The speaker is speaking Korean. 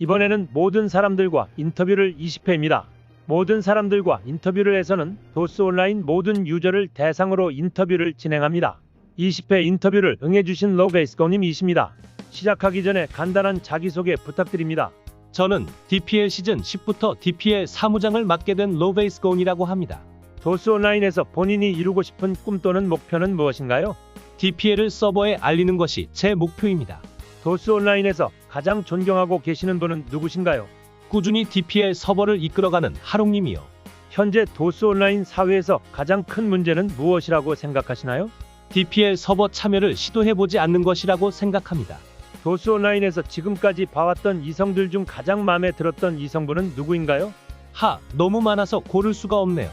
이번에는 모든 사람들과 인터뷰를 20회입니다. 모든 사람들과 인터뷰를 해서는 도스 온라인 모든 유저를 대상으로 인터뷰를 진행합니다. 20회 인터뷰를 응해주신 로베이스코님이십니다. 시작하기 전에 간단한 자기소개 부탁드립니다. 저는 DPL 시즌 10부터 DPL 사무장을 맡게 된 로베이스 고운이라고 합니다. 도스 온라인에서 본인이 이루고 싶은 꿈 또는 목표는 무엇인가요? DPL을 서버에 알리는 것이 제 목표입니다. 도스 온라인에서 가장 존경하고 계시는 분은 누구신가요? 꾸준히 DPL 서버를 이끌어가는 하롱님이요. 현재 도스 온라인 사회에서 가장 큰 문제는 무엇이라고 생각하시나요? DPL 서버 참여를 시도해보지 않는 것이라고 생각합니다. 도스 온라인에서 지금까지 봐왔던 이성들 중 가장 마음에 들었던 이성분은 누구인가요? 하, 너무 많아서 고를 수가 없네요.